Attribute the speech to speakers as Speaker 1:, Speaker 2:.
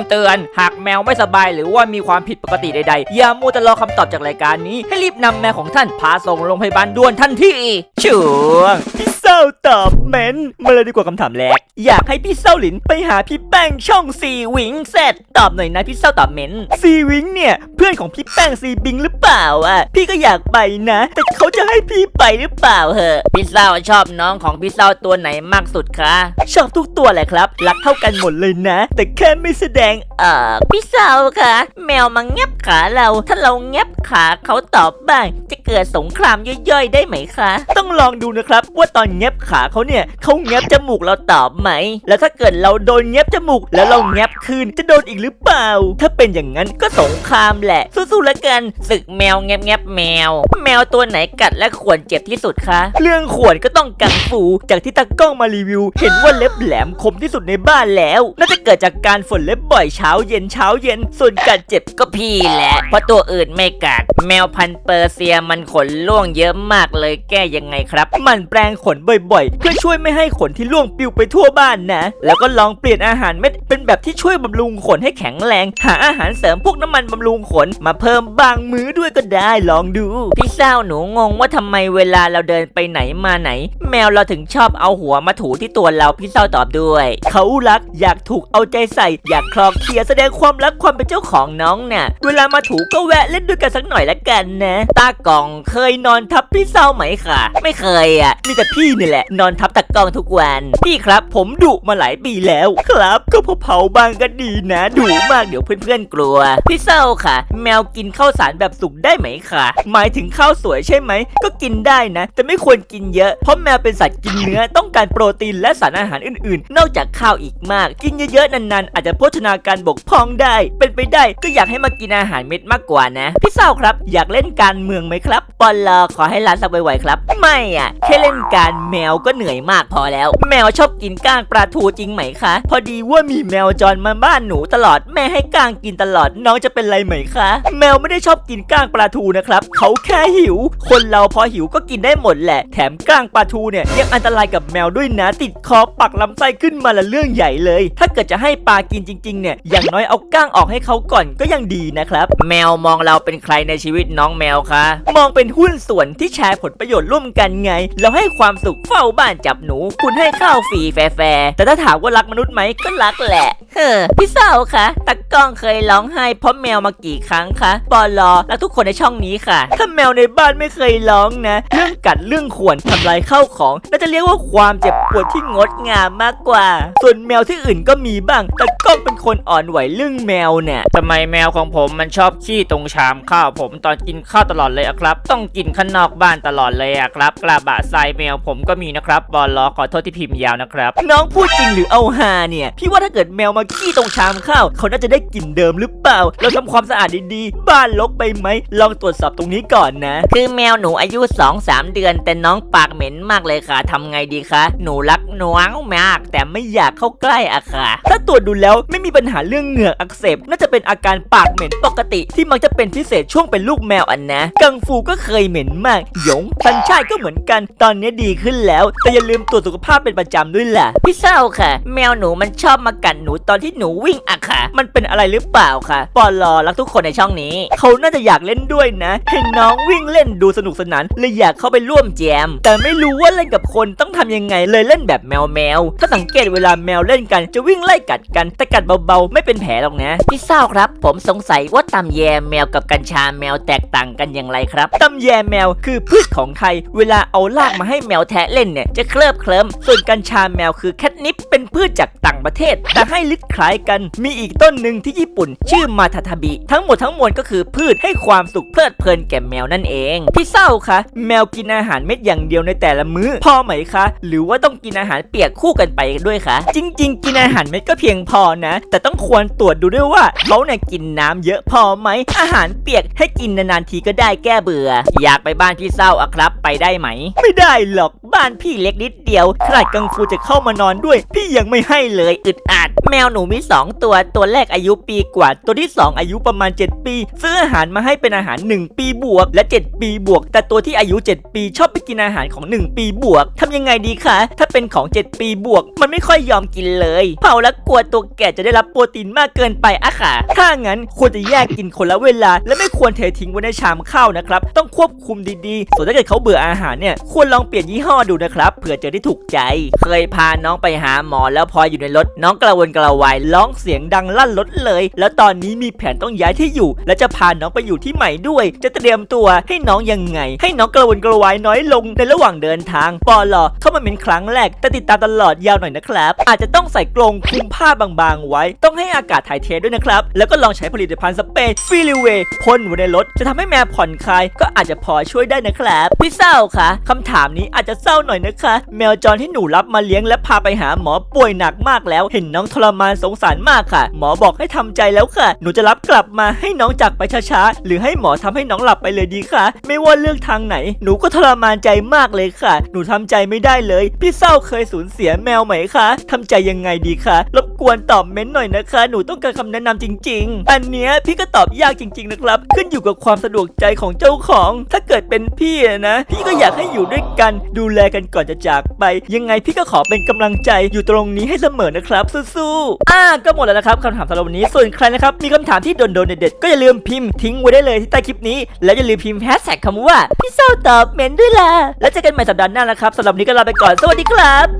Speaker 1: ำเตือน หากแมวไม่สบายหรือว่ามีความผิดปกติใดๆ อย่ามัวแต่รอคำตอบจากรายการนี้ ให้รีบนำแมวของท่านพาส่งโรงพยาบาลด่วนทันทีช่วงพี่เศร้าตอบเม้นมาเลยดีกว่าคำถามแรก อยากให้พี่เศร้าหลินไปหาพี่แป้งช่องซีวิงเสร็จตอบหน่อยนะพี่เศร้าตอบเม้นซีวิงเนี่ยเพื่อนของพี่แป้งซีบิงหรือเปล่าอะพี่ก็อยากไปนะ แต่เขาจะ ให้พี่ไปหรือเปล่าเหอะพี่เศร้าชอบน้องของพี่เศร้าตัวไหนมากสุดคะชอบทุกตัวแหละครับ รักเท่ากันหมดเลยนะ แต่แค่ไม่แสดงออกพี่เศร้าคะ แมวมางับขาเรา ถ้าเรางับขาเขาตอบบ้าง จะเกิดสงครามย่อยๆ ได้ไหมคะ ต้องลองดูนะครับ ว่าตอนงับขาเขาเนี่ยเขางับจมูกเราตอบไหม แล้วถ้าเกิดเราโดนงับจมูกแล้วเรางับคืนจะโดนอีกหรือเปล่า ถ้าเป็นอย่างนั้นก็สงครามแหละ สู้ๆแล้วกันศึกแมวแงบแงบแมว แมวตัวไหนกัดและขวนเจ็บที่สุดคะเรื่องขวนก็ต้องกังฟู จากที่ตากล้องมารีวิว เห็นว่าเล็บแหลมคมที่สุดในบ้านแล้วน่าจะ เกิดจากการฝนเล็บบ่อยเช้าเย็นเช้าเย็น ส่วนกัดเจ็บก็พี่แหละ เพราะตัวอื่นไม่กัด แมวพันธุ์เปอร์เซียมันขนร่วงเยอะมากเลยแก้ยังไงครับ มันแปลงขนบ่อยๆ เพื่อช่วยไม่ให้ขนที่ร่วงปลิวไปทั่วบ้านนะ แล้วก็ลองเปลี่ยนอาหารเม็ดเป็นแบบที่ช่วยบำรุงขนให้แข็งแรง หาอาหารเสริมพวกน้ำมันบำรุงขนมาเพิ่มบางมื้อด้วยก็ได้ลองดูพี่เศร้าหนูงงว่าทำไมเวลาเราเดินไปไหนมาไหน แมวเราถึงชอบเอาหัวมาถูที่ตัวเราพี่เศร้าตอบด้วย เขารักอยากถูกเอาใจใส่ อยากคลอเคลียร์แสดงความรักความเป็นเจ้าของน้องน่ะ เวลามาถูก็แวะเล่นด้วยกันสักหน่อยละกันนะ ตากล่องเคยนอนทับพี่เศร้าไหมคะไม่เคยอะ มีแต่พี่นี่แหละ นอนทับตากล้องทุกวัน พี่ครับผมดุมาหลายปีแล้วครับ ก็พอเผาบางก็ดีนะดุมากเดี๋ยวเพื่อนๆกลัว พี่เศร้าค่ะ แมวกินข้าวสารแบบสุกได้ไหมคะหมายถึงข้าวสวยใช่ไหมก็กินได้นะ แต่ไม่ควรกินเยอะเพราะแมวเป็นสัตว์กินเนื้อต้องการโปรตีนและสารอาหารอื่นๆ นอกจากข้าวอีกมาก กินเยอะๆนานๆ อาจจะโภชนาการบกพร่องได้ เป็นไปได้ก็อยากให้มากินอาหารเม็ดมากกว่านะ พี่เศร้าครับ อยากเล่นการเมืองไหมครับปอนลอขอให้ร้านสักไวๆครับ ไม่อะแค่เล่นการแมวก็เหนื่อยมากพอแล้ว แมวชอบกินก้างปลาทูจริงไหมคะ พอดีว่ามีแมวจรมาบ้านหนูตลอดแม่ให้ก้างกินตลอดน้องจะเป็นไรไหมคะ แมวไม่ได้ชอบกินก้างปลาทูนะครับเขาแค่หิว คนเราพอหิวก็กินได้หมดแหละ แถมก้างปลาทูเนี่ยยังอันตรายกับแมวด้วยนะติดคอปักลำไส้ขึ้นมาละเรื่องใหญ่เลย ถ้าเกิดจะให้ปลากินจริงๆเนี่ยอย่างน้อยเอาก้างออกให้เขาก่อนก็ยังดีนะครับ แมวมองเราเป็นใครในชีวิตน้องแมวคะมองเป็นหุ้นส่วนที่แชร์ผลประโยชน์ร่วมกันไง เราให้ความสุขเฝ้าบ้านจับหนู คุณให้ข้าวฟรีแฟร์ๆแต่ถ้าถามว่ารักมนุษย์ไหมก็รักแหละเฮ้อพี่สาวคะตะกล้องเคยร้องไห้เพราะแมวมากี่ครั้งคะปอลอและทุกคนในช่องนี้ค่ะ ถ้าแมวในบ้านไม่เคยร้องนะ เรื่องกัดเรื่องข่วนทำลายข้าวของน่าจะเรียกว่าความเจ็บปวดที่งดงามมากกว่า ส่วนแมวที่อื่นก็มีบ้าง แต่กล้องเป็นคนอ่อนไหวเรื่องแมวเนี่ยทำไมแมวของผมมันชอบขี้ตรงชามข้าวผมตอนกินข้าวตลอดเลยอะครับ ต้องกินข้างนอกบ้านตลอดเลยอะครับกระบะทรายแมวผมก็มีนะครับบอลลอขอโทษที่พิมพ์ยาวนะครับ น้องพูดจริงหรือเอาฮาเนี่ย พี่ว่าถ้าเกิดแมวมาขี้ตรงชามข้าว เขาน่าจะได้กลิ่นเดิมหรือเปล่า เราทำความสะอาดดีๆ บ้านรกไปไหม ลองตรวจสอบตรงนี้ก่อนนะ คือแมวหนูอายุ 2-3 เดือน แต่น้องปากเหม็นมากเลยค่ะทำไงดีคะ หนูรักหน้องมาก แต่ไม่อยากเข้าใกล้อะค่ะ ถ้าตรวจดูแล้วไม่มีปัญหาเรื่องเหงือกอักเสบน่าจะเป็นอาการปากเหม็นปกติที่มักจะเป็นพิเศษช่วงเป็นลูกแมวอันนะ กังฟูก็เคยเหม็นมาก หยงพันชาติก็เหมือนกัน ตอนนี้ดีขึ้นแล้ว แต่อย่าลืมตรวจสุขภาพเป็นประจำด้วยล่ะ พี่เศร้าค่ะ แมวหนูมันชอบมากัดหนูตอนที่หนูวิ่งอะค่ะ มันเป็นอะไรหรือเปล่าค่ะปอลอรักทุกคนในช่องนี้ เขาน่าจะอยากเล่นด้วยนะ เห็นน้องวิ่งเล่นดูสนุกสนานเลยอยากเข้าไปร่วมแจม แต่ไม่รู้ว่าเล่นกับคนต้องทำยังไงเลยเล่นแบบแมวแมวถ้าสังเกตเวลาแมวเล่นกันจะวิ่งไล่กัดกันแต่กัดเบาๆ ไม่เป็นแผลหรอกนะพี่เศร้าครับ ผมสงสัยว่าตำแยแมวกับกัญชาแมวแตกต่างกันอย่างไรครับตำแยแมวคือพืชของไทย เวลาเอาลากมาให้แมวแทะเล่นเนี่ยจะเคลิบเคลิ้มส่วนกัญชาแมวคือแคทนิปเป็นพืชจากต่างประเทศ แต่ให้ลึกคล้ายกันมีอีกต้นหนึ่งที่ญี่ปุ่น ชื่อมาทาทาบิทั้งหมดทั้งมวลก็คือพืชให้ความสุขเพลิดเพลินแก่แมวนั่นเองพี่เศร้าคะแมวกินอาหารเม็ดอย่างเดียวในแต่ละมื้อพอไหมคะ หรือว่าต้องกินอาหารเปียกคู่กันไปด้วยคะจริง ๆ กินอาหารเม็ดก็เพียงพอนะ แต่ต้องควรตรวจดูด้วยว่าเขาเนี่ยกินน้ำเยอะพอไหม อาหารเปียกให้กินนานๆทีก็ได้แก้เบื่อ อยากไปบ้านพี่เศร้าอะครับ ไปได้ไหม ไม่ได้หรอกบ้านพี่เล็กนิดเดียวขนาดกังฟูจะเข้ามานอนด้วย พี่ยังไม่ให้เลยอึดอัดแมวหนูมี 2 ตัวตัวแรกอายุปีกว่า ตัวที่ 2 อายุประมาณ 7 ปี ซื้ออาหารมาให้เป็นอาหาร 1 ปีบวก และ 7 ปีบวก แต่ตัวที่อายุ 7 ปีชอบไปกินอาหารของ 1 ปีบวกทำยังไงดีคะถ้าเป็นของของ 7 ปีบวก มันไม่ค่อยยอมกินเลย เผาแล้วกลัวตัวแก่จะได้รับโปรตีนมากเกินไปอะค่ะ ถ้างั้นควรจะแยกกินคนละเวลา และไม่ควรเททิ้งไว้ในชามข้าวนะครับ ต้องควบคุมดีๆ ส่วนถ้าเกิดเขาเบื่ออาหารเนี่ย ควรลองเปลี่ยนยี่ห้อดูนะครับ เผื่อเจอที่ถูกใจ เคยพาน้องไปหาหมอแล้วพออยู่ในรถ น้องกระวนกระวายร้องเสียงดังลั่นรถเลย แล้วตอนนี้มีแผนต้องย้ายที่อยู่ และจะพาน้องไปอยู่ที่ใหม่ด้วย จะเตรียมตัวให้น้องยังไง ให้น้องกระวนกระวายน้อยลงในระหว่างเดินทางปอลอเข้ามาเป็นครั้งแรกแต่ติดตามตลอดยาวหน่อยนะครับ อาจจะต้องใส่กรงคลุมผ้าบางๆ ไว้ ต้องให้อากาศถ่ายเทด้วยนะครับ แล้วก็ลองใช้ผลิตภัณฑ์สเปรย์ฟิลิเวพ่นไว้ในรถ จะทำให้แมวผ่อนคลายก็อาจจะพอช่วยได้นะครับพี่เศร้าคะคำถามนี้อาจจะเศร้าหน่อยนะคะ แมวจรที่หนูรับมาเลี้ยงและพาไปหาหมอป่วยหนักมากแล้ว เห็นน้องทรมานสงสารมากค่ะ หมอบอกให้ทำใจแล้วค่ะ หนูจะรับกลับมาให้น้องจากไปช้าๆหรือให้หมอทำให้น้องหลับไปเลยดีคะไม่ว่าเลือกทางไหน หนูก็ทรมานใจมากเลยค่ะ หนูทำใจไม่ได้เลย พี่เศร้าเคยสูญเสียแมวไหมคะทำใจยังไงดีคะรบกวนตอบเม้นหน่อยนะคะ หนูต้องการคำแนะนำจริง ๆ อันเนี้ยพี่ก็ตอบยากจริง ๆนะครับ ขึ้นอยู่กับความสะดวกใจของเจ้าของ ถ้าเกิดเป็นพี่นะ พี่ก็อยากให้อยู่ด้วยกันดูแลกันก่อนจะจากไป ยังไงพี่ก็ขอเป็นกำลังใจอยู่ตรงนี้ให้เสมอนะครับสู้ๆอ่าก็หมดแล้วนะครับคำถามสำหรับวันนี้ส่วนใครนะครับมีคำถามที่โดนๆเด็ดๆก็อย่าลืมพิมพ์ทิ้งไว้ได้เลยที่ใต้คลิปนี้ แล้วอย่าลืมพิมพ์แฮชแท็กคำว่าพี่เศร้าตอบเมนด้วยล่ะแล้วเจอกันใหม่สัปดาห์หน้านะครับสำหรับวันนี้ก็ลาไปก่อนสวัสดีครับ